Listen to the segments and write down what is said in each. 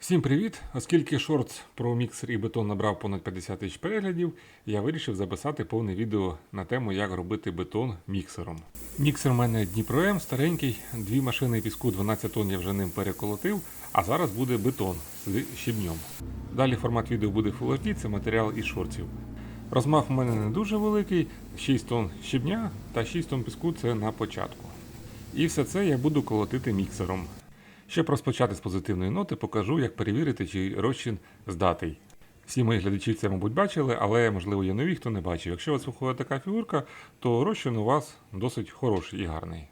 Всім привіт! Оскільки шортс про міксер і бетон набрав понад 50 тисяч переглядів, я вирішив записати повне відео на тему, як робити бетон міксером. Міксер у мене Дніпро М старенький, дві машини піску 12 тонн я вже ним переколотив, а зараз буде бетон з щебнем. Далі формат відео буде Full HD, це матеріал із шортсів. Розмах у мене не дуже великий, 6 тонн щебня та 6 тонн піску це на початку. І все це я буду колотити міксером. Щоб розпочати з позитивної ноти, покажу, як перевірити, чи розчин здатий. Всі мої глядачі це, мабуть, бачили, але можливо є нові, хто не бачив. Якщо у вас виходить така фігурка, то розчин у вас досить хороший і гарний.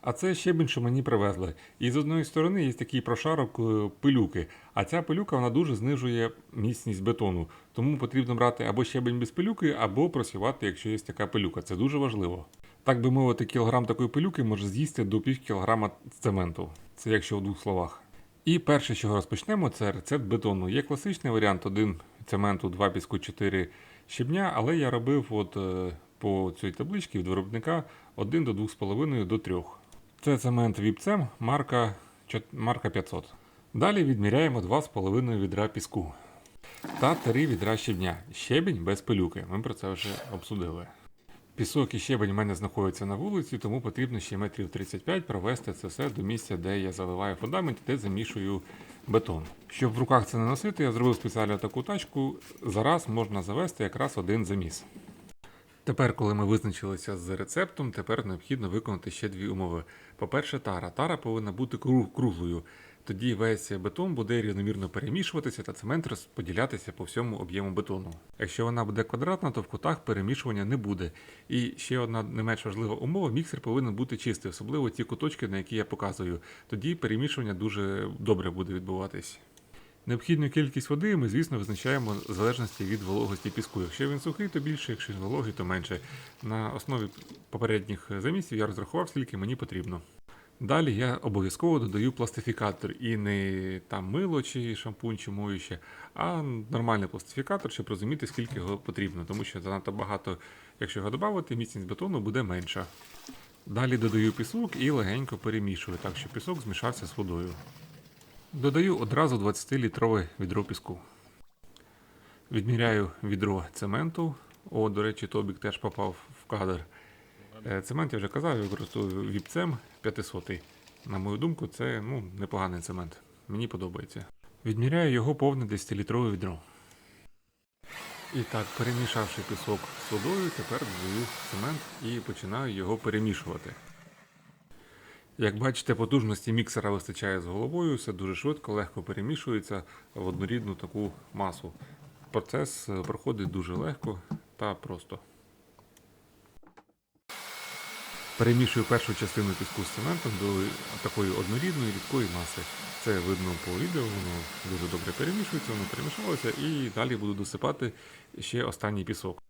А це щебінь, що мені привезли. І з одної сторони є такий прошарок е, пилюки, а ця пилюка вона дуже знижує міцність бетону. Тому потрібно брати або щебень без пилюки, або просівати, якщо є така пилюка. Це дуже важливо. Так би мовити, кілограм такої пилюки може з'їсти до пів кілограма цементу. Це якщо в двох словах. І перше, з чого розпочнемо, це рецепт бетону. Є класичний варіант: один цементу, два піску, 4 щебня, але я робив от, е, по цій табличці від виробника 1 до 2,5 до 3. Це цемент Віпцем марка, марка 500. Далі відміряємо 2,5 відра піску та 3 відра щебня. Щебень без пилюки. Ми про це вже обсудили. Пісок і щебень у мене знаходяться на вулиці, тому потрібно ще метрів 35 провести це все до місця, де я заливаю фундамент, де замішую бетон. Щоб в руках це не носити, я зробив спеціально таку тачку. Зараз можна завести якраз один заміс. Тепер, коли ми визначилися з рецептом, тепер необхідно виконати ще дві умови. По-перше, тара. Тара повинна бути круглою. Тоді весь бетон буде рівномірно перемішуватися та цемент розподілятися по всьому об'єму бетону. Якщо вона буде квадратна, то в кутах перемішування не буде. І ще одна не менш важлива умова: міксер повинен бути чистий, особливо ті куточки, на які я показую. Тоді перемішування дуже добре буде відбуватись. Необхідну кількість води ми, звісно, визначаємо в залежності від вологості піску. Якщо він сухий, то більше, якщо він вологий, то менше. На основі попередніх замісів я розрахував, скільки мені потрібно. Далі я обов'язково додаю пластифікатор і не там мило чи шампунь чи моюще, а нормальний пластифікатор, щоб розуміти, скільки його потрібно, тому що занадто багато, якщо його додати, міцність бетону буде менша. Далі додаю пісок і легенько перемішую, так щоб пісок змішався з водою. Додаю одразу 20-літрове відро піску. Відміряю відро цементу. О, до речі, Тобік теж попав в кадр. Е, Цемент я вже казав, я використовую віпцем 500. На мою думку, це ну, непоганий цемент. Мені подобається. Відміряю його повне 10-літрове відро. І так, перемішавши пісок з водою, тепер додаю цемент і починаю його перемішувати. Як бачите, потужності міксера вистачає з головою, все дуже швидко, легко перемішується в однорідну таку масу. Процес е, проходить дуже легко та просто. Перемішую першу частину піску з цементом до такої однорідної рідкої маси. Це видно по відео, воно дуже добре перемішується, воно перемішалося і далі буду досипати ще останній пісок.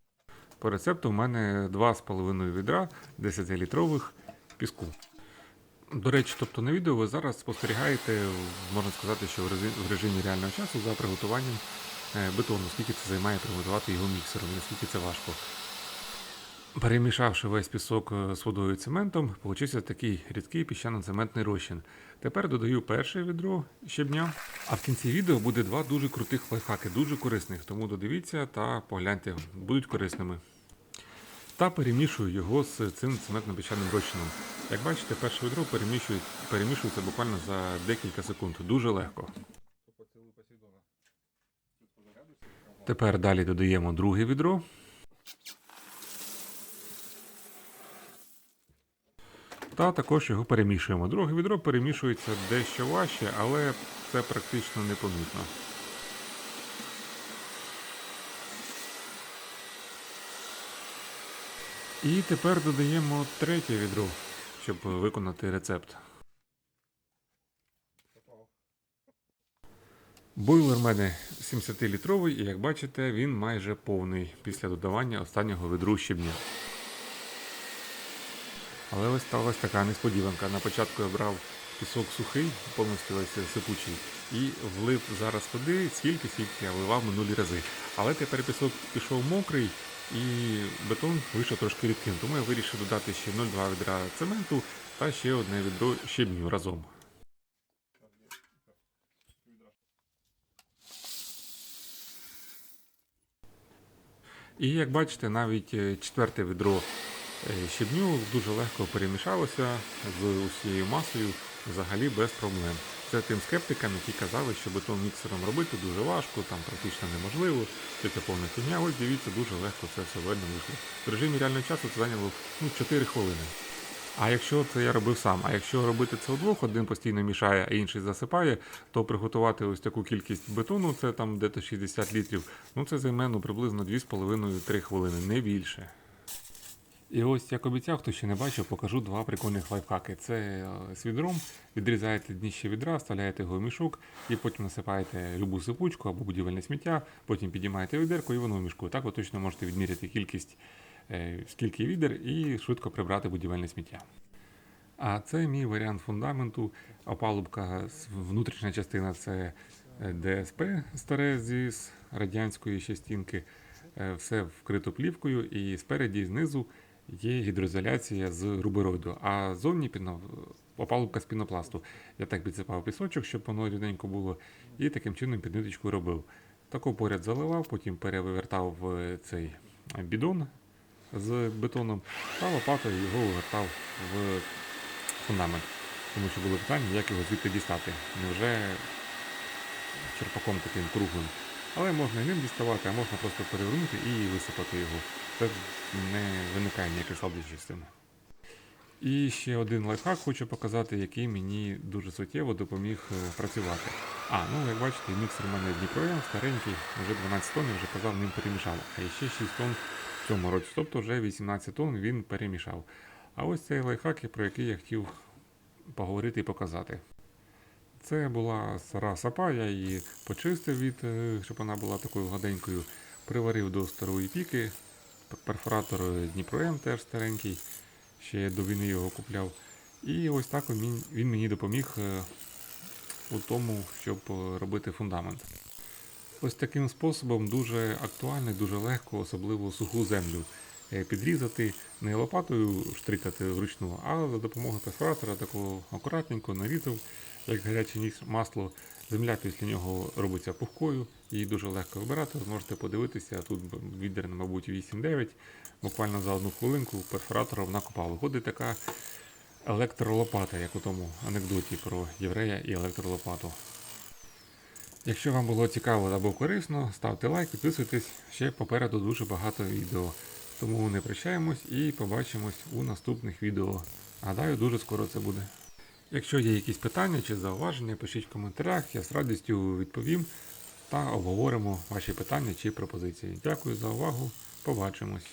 По рецепту в мене 2,5 відра 10-літрових піску. До речі, тобто на відео ви зараз спостерігаєте, можна сказати, що в режимі реального часу за приготуванням е, бетону, скільки це займає приготувати його міксером, наскільки це важко. Перемішавши весь пісок е, з водою і цементом, получився такий рідкий піщано-цементний розчин. Тепер додаю перше відро щебня, а в кінці відео буде два дуже крутих лайфхаки, дуже корисних, тому додивіться та погляньте, будуть корисними. Та перемішую його з цим цементно-піщаним розчином. Як бачите, перше відро перемішує- перемішується буквально за декілька секунд. Дуже легко. Тепер далі додаємо друге відро. Та також його перемішуємо. Друге відро перемішується дещо важче, але це практично непомітно. І тепер додаємо третє відро, щоб виконати рецепт. Бойлер в мене 70-літровий, і як бачите, він майже повний після додавання останнього відру щебня. Але ось сталася така несподіванка. На початку я брав пісок сухий, повністю весь сипучий, і влив зараз туди стільки, скільки я вливав минулі рази. Але тепер пісок пішов мокрий і бетон вийшов трошки рідким. Тому я вирішив додати ще 0,2 відра цементу та ще одне відро щебню разом. І як бачите, навіть е, четверте відро щебню дуже легко перемішалося з усією масою взагалі без проблем. Це тим скептикам, які казали, що бетон міксером робити дуже важко, там практично неможливо, що це повна фігня. Ось дивіться, дуже легко це все видно вийшло. В режимі реального часу це зайняло ну, 4 хвилини. А якщо це я робив сам, а якщо робити це удвох, один постійно мішає, а інший засипає, то приготувати ось таку кількість бетону, це там десь 60 літрів, ну це займе ну, приблизно 2,5-3 хвилини, не більше. І ось, як обіцяв, хто ще не бачив, покажу два прикольних лайфхаки. Це е, з відром, відрізаєте дніще відра, вставляєте його в мішок і потім насипаєте любу сипучку або будівельне сміття, потім підіймаєте відерку і воно в мішку. Так ви точно можете відміряти кількість, е, скільки відер і швидко прибрати будівельне сміття. А це мій варіант фундаменту. Опалубка, внутрішня частина це е, ДСП старе зі радянської ще стінки. Е, Все вкрито плівкою, і спереді і знизу є гідроізоляція з рубероїду, а зовні піно... опалубка з пінопласту. Я так підсипав пісочок, щоб воно рівненько було, і таким чином під ниточку робив. Тако поряд заливав, потім перевертав в цей бідон з бетоном, та лопатою його вивертав в фундамент. Тому що було питання, як його звідти дістати. Невже черпаком таким круглим. Але можна і ним діставати, а можна просто перевернути і висипати його. Це не виникає ніяких з цим. І ще один лайфхак хочу показати, який мені дуже суттєво допоміг е, працювати. А, ну як бачите, міксер у мене Дніпроєм, старенький, вже 12 тонн, я вже казав, ним перемішав. А ще 6 тонн в цьому році. Тобто вже 18 тонн він перемішав. А ось цей лайфхак, про який я хотів поговорити і показати. Це була стара сапа, я її почистив від, е, щоб вона була такою гладенькою. Приварив до старої піки. Перфоратор Дніпро М теж старенький. Ще до війни його купляв. І ось так він, він мені допоміг е, у тому, щоб е, робити фундамент. Ось таким способом дуже актуально, і дуже легко, особливо суху землю е, підрізати не лопатою штрикати вручну, а за допомогою перфоратора такого акуратненько нарізав, як гаряче ніж масло. Земля після нього робиться пухкою, її дуже легко вибирати. Ви можете подивитися, тут відер, мабуть, 8-9. Буквально за одну хвилинку перфоратора вона копала. Виходить така електролопата, як у тому анекдоті про єврея і електролопату. Якщо вам було цікаво або корисно, ставте лайк, підписуйтесь. Ще попереду дуже багато відео. Тому не прощаємось і побачимось у наступних відео. Гадаю, дуже скоро це буде. Якщо є якісь питання чи зауваження, пишіть в коментарях, я з радістю відповім та обговоримо ваші питання чи пропозиції. Дякую за увагу. Побачимось.